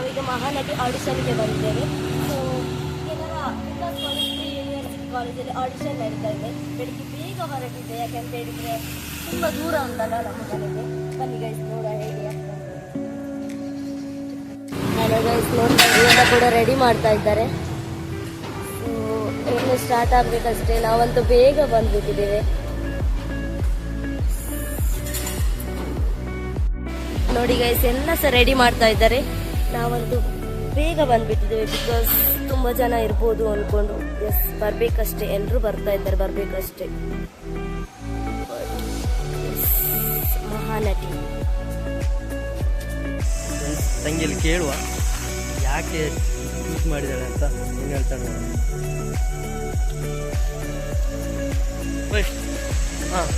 ನಾವೀಗ ಮಹಾನಟಿ ಆಡಿಷನ್ಗೆ ಬಂದಿದ್ದೇವೆ. ಸೊ ಏನಾರ ವಿಕಾಸ್ ಕಾಲೇಜ್ ಯೂನಿವರ್ಸಿಟಿ ಕಾಲೇಜಲ್ಲಿ ಆಡಿಷನ್ ನಡೀತಾ ಇದೆ. ಬೆಳಿಗ್ಗೆ ಬೇಗ ಹೊರಟಿದೆ ಯಾಕಂತ ಹೇಳಿದರೆ ತುಂಬ ದೂರ ಉಂಟಲ್ಲ ನಮ್ಮ ಮನೆಗೆ. ಬನ್ನಿ ಗೈಸ್ ನೋಡ ಹೇಳಿ ಹಲೋ ಗೈಸ್ ನೋಡ್ತಾ ಎಲ್ಲ ಕೂಡ ರೆಡಿ ಮಾಡ್ತಾ ಇದ್ದಾರೆ. ಇನ್ನು ಸ್ಟಾರ್ಟ್ ಆಗಬೇಕಷ್ಟೇ. ನಾವಂತೂ ಬೇಗ ಬಂದ್ಬಿಟ್ಟಿದ್ದೇವೆ. ನೋಡಿ ಗೈಸ್ ಎಲ್ಲ ಸಹ ರೆಡಿ ಮಾಡ್ತಾ ಇದ್ದಾರೆ. ನಾವಂತೂ ಬೇಗ ಬಂದ್ಬಿಟ್ಟಿದ್ದೇವೆ ಬಿಕಾಸ್ ತುಂಬ ಜನ ಇರ್ಬೋದು ಅಂದ್ಕೊಂಡು ಎಸ್ ಬರ್ಬೇಕಷ್ಟೇ. ಎಲ್ಲರೂ ಬರ್ತಾ ಇದ್ದಾರೆ, ಬರ್ಬೇಕಷ್ಟೇ. ಮಹಾನಟಿ. ತಂಗಿಯಲ್ಲಿ ಕೇಳುವ, ಯಾಕೆ ಯೂಸ್ ಮಾಡಿದಾಳೆ ಅಂತ ಏನು ಹೇಳ್ತಾಳೆ ಹಾಂ.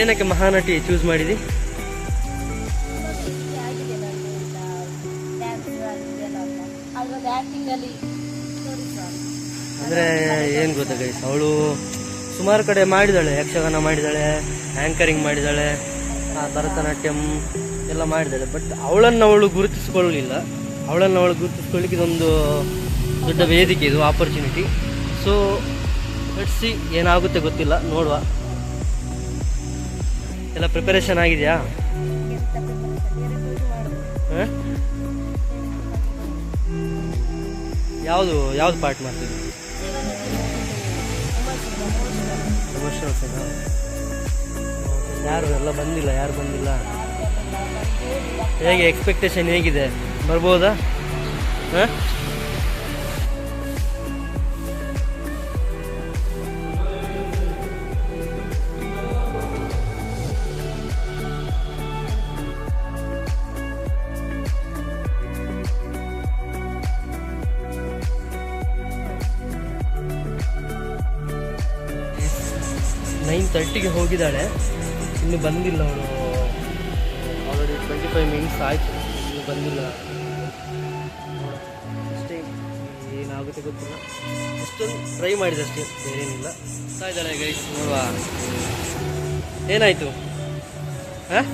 ಏನಕ್ಕೆ ಮಹಾನಟಿ ಚೂಸ್ ಮಾಡಿದಿ? ಅಂದರೆ ಏನು ಗೊತ್ತಾ ಗೈಸ್ ಅವಳು ಸುಮಾರು ಕಡೆ ಮಾಡಿದಾಳೆ ಯಕ್ಷಗಾನ ಮಾಡಿದಾಳೆ ಆ್ಯಂಕರಿಂಗ್ ಮಾಡಿದಾಳೆ ಭರತನಾಟ್ಯಂ ಎಲ್ಲ ಮಾಡಿದಾಳೆ ಬಟ್ ಅವಳನ್ನು ಅವಳು ಗುರುತಿಸ್ಕೊಳ್ಳಲಿಲ್ಲ. ಅವಳನ್ನು ಅವಳು ಗುರುತಿಸ್ಕೊಳ್ಳಿಕ್ಕೆ ಇದೊಂದು ದೊಡ್ಡ ವೇದಿಕೆ ಇದು ಆಪರ್ಚುನಿಟಿ ಸೊ ಸಿ ಏನಾಗುತ್ತೆ ಗೊತ್ತಿಲ್ಲ ನೋಡುವ. ಎಲ್ಲ ಪ್ರಿಪರೇಷನ್ ಆಗಿದೆಯಾ. ಹಾಂ? ಯಾವುದು ಯಾವ್ದು ಪಾರ್ಟ್ ಮಾಡ್ತೀವಿ ಯಾರು ಎಲ್ಲ ಬಂದಿಲ್ಲ ಯಾರು ಬಂದಿಲ್ಲ. ಹೇಗೆ ಎಕ್ಸ್ಪೆಕ್ಟೇಷನ್ ಹೇಗಿದೆ? ಬರ್ಬೋದಾ? ಹಾಂ? ನೈನ್ ತರ್ಟಿಗೆ ಹೋಗಿದ್ದಾಳೆ. ಇನ್ನು ಬಂದಿಲ್ಲ ಅವಳು. ಆಲ್ರೆಡಿ ಟ್ವೆಂಟಿ ಫೈವ್ ಮಿನಿಟ್ಸ್ ಆಯಿತು. ಇನ್ನು ಬಂದಿಲ್ಲ. ಅಷ್ಟೇ ಏನಾಗುತ್ತೆ ಗೊತ್ತಿಲ್ಲ. ಅಷ್ಟೊಂದು ಟ್ರೈ ಮಾಡಿದೆ ಅಷ್ಟೇ ಬೇರೇನಿಲ್ಲ. ಇದ್ದಾಳೆ ಗೈಸ್ ನೋಡುವ. ಏನಾಯಿತು? ಹಾಂ.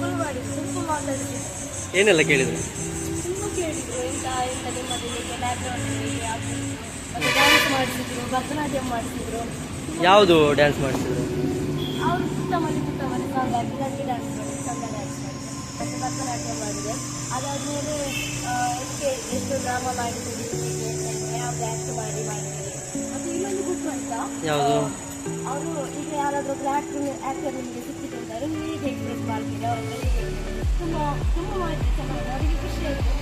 ಏನೆಲ್ಲ ಕೇಳಿದ್ರು? ಯಾವುದು ಡ್ಯಾನ್ಸ್ ಮಾಡಿಸಿದ್ರು? ಭರತನಾಟ್ಯ ಮಾಡಿಸಿದ್ರು ಯಾವುದು? ಡ್ಯಾನ್ಸ್ ಮಾಡಿಸಿದ್ರು ಅವರು ಪುಟ್ಟ ಮನೆ ಪುಟ್ಟ ಮನೆ ಸಾಂಗ್ ಹಾಕಿ ನನಗೆ ಡ್ಯಾನ್ಸ್ ಮಾಡಿ ಚಂದ ಡ್ಯಾನ್ಸ್ ಮಾಡಿದ್ರು ಮತ್ತೆ ಭರತನಾಟ್ಯ ಮಾಡಿದೆ ಅದಾದಮೇಲೆ ಇದಕ್ಕೆ ಎಷ್ಟು ಡ್ರಾಮ ಮಾಡಿದ್ದೀವಿ ಹೇಗೆ ಯಾವ ಮಾಡಿ ಮಾಡಿದ್ದೀವಿ ಮತ್ತೆ ಇನ್ನೊಂದು ಗುಟ್ಟು ಅಂತ ಯಾವುದು ಅವರು ಈಗ ಯಾರಾದರೂ ಆ್ಯಕ್ಟರ್ ಆ್ಯಕ್ಟರ್ ನಿಮಗೆ ಸಿಕ್ಕಿದ್ದಾರೆ ನೀವು ಹೇಗೆ ಎಕ್ಸ್ಪ್ರೆಸ್ ಮಾಡ್ತೀರಿ ಅವ್ರ ತುಂಬ ತುಂಬ ಮಾಡಿದ್ರೆ ಚೆನ್ನಾಗಿ ಅವರಿಗೆ ಖುಷಿ ಆಯಿತು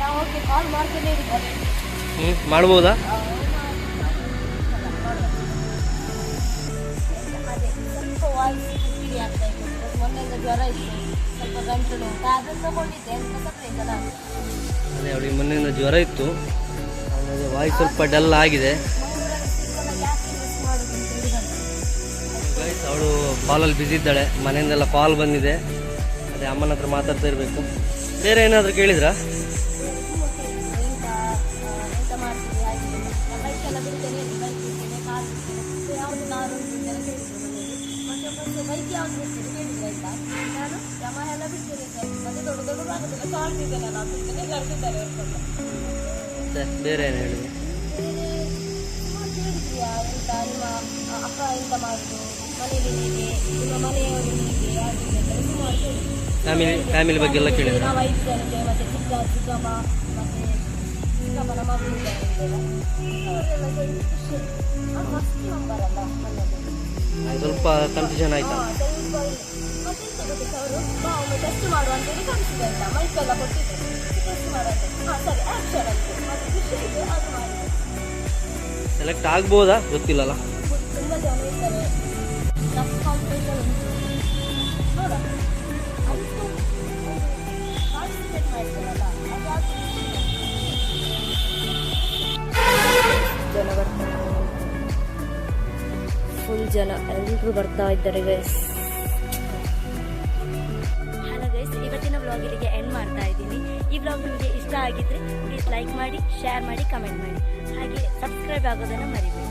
ನಾವು ಕಾಲ್ ಮಾಡ್ತಾನೆ ಹ್ಞೂ ಮಾಡ್ಬೋದಾ? ಸ್ವಲ್ಪ ವಾಯ್ಸ್ ಮೊನ್ನೆಯಿಂದ ಜ್ವರ ಇತ್ತು. ಸ್ವಲ್ಪ ಅವಳಿಗೆ ವಾಯ್ಸ್ ಸ್ವಲ್ಪ ಡಲ್ ಆಗಿದೆ. ಅವಳು ಕಾಲಲ್ಲಿ ಬಿಸಿ ಇದ್ದಾಳೆ. ಮನೆಯಿಂದೆಲ್ಲ ಕಾಲ್ ಬಂದಿದೆ. ಅದೇ ಅಮ್ಮನ ಹತ್ರ ಮಾತಾಡ್ತಾ ಇರಬೇಕು. ಬೇರೆ ಏನಾದರೂ ಕೇಳಿದ್ರಾ? ಬೈಕ್ ಯಾವ್ದು ಬಿಡ್ತೀರಿ ಕೇಳಿದ್ರು ಆಯ್ತಾ ನಾನು ಯಮ ಎಲ್ಲ ಬಿಡ್ತೇನೆ ಸರ್ ಮತ್ತೆ ದೊಡ್ಡ ದೊಡ್ಡ ಆಗೋದಿಲ್ಲ ಶಾರ್ಟ್ ಇದ್ದೇನೆ ನಾನು ಬಿಡ್ತೇನೆ ಕರೆದಿದ್ದಾರೆ ಅವ್ರು ಮತ್ತೆ ಬೇರೆ ಏನು ಹೇಳಿದ್ರು ಬೇರೆ ಸುಮಾರು ಕೇಳಿದ್ಯಾ ಎಂತ ನಿಮ್ಮ ಆ, ಅಕ್ಕ ಎಂತ ಮಾಡುದು ಮನೇಲಿ ಹೇಗೆ ನಿಮ್ಮ ಮನೆಯವರು ಹೇಗೆ ಹಾಗೆ ಹೀಗೆ ಅಂತೆಲ್ಲ ಸುಮಾರು ಕೇಳಿದ್ರು ಫ್ಯಾಮಿಲಿ ಫ್ಯಾಮಿಲಿ ಬಗ್ಗೆ ಎಲ್ಲ ಕೇಳಿದ್ರ ನಾವು ಐದು ಜನ ಇದ್ದೇವೆ ಮತ್ತೆ ಚಿಕ್ಕ ಚಿಕ್ಕಮ್ಮ ಮತ್ತೆ ಚಿಕ್ಕಮ್ಮನ ಮಗಳು ಇದ್ದಾರೆ ಅಂತೆಲ್ಲ. ಅವರೆಲ್ಲ ಕೇಳಿ ಖುಷಿ ಅದು ಫಸ್ಟ್ ನಂಬರ್ ಅಲ್ಲ ನನ್ನದು ಸ್ವಲ್ಪ ಕನ್ಫ್ಯೂಷನ್ ಆಯ್ತಾ ಸೆಲೆಕ್ಟ್ ಆಗ್ಬೋದಾ ಇಲ್ಲ. ಜನ ಎಲ್ಲರೂ ಬರ್ತಾ ಇದ್ದಾರೆ ಗೈಸ್ ಹಲೋ ಗೈಸ್ ಇವತ್ತಿನ ವ್ಲಾಗ್ ಇಲ್ಲಿಗೆ ಎಂಡ್ ಮಾಡ್ತಾ ಇದ್ದೀನಿ. ಈ ವ್ಲಾಗ್ ನಿಮಗೆ ಇಷ್ಟ ಆಗಿದ್ರೆ ಪ್ಲೀಸ್ ಲೈಕ್ ಮಾಡಿ ಶೇರ್ ಮಾಡಿ ಕಮೆಂಟ್ ಮಾಡಿ. ಹಾಗೆ ಸಬ್ಸ್ಕ್ರೈಬ್ ಆಗೋದನ್ನು ಮರಿಬೇಡಿ.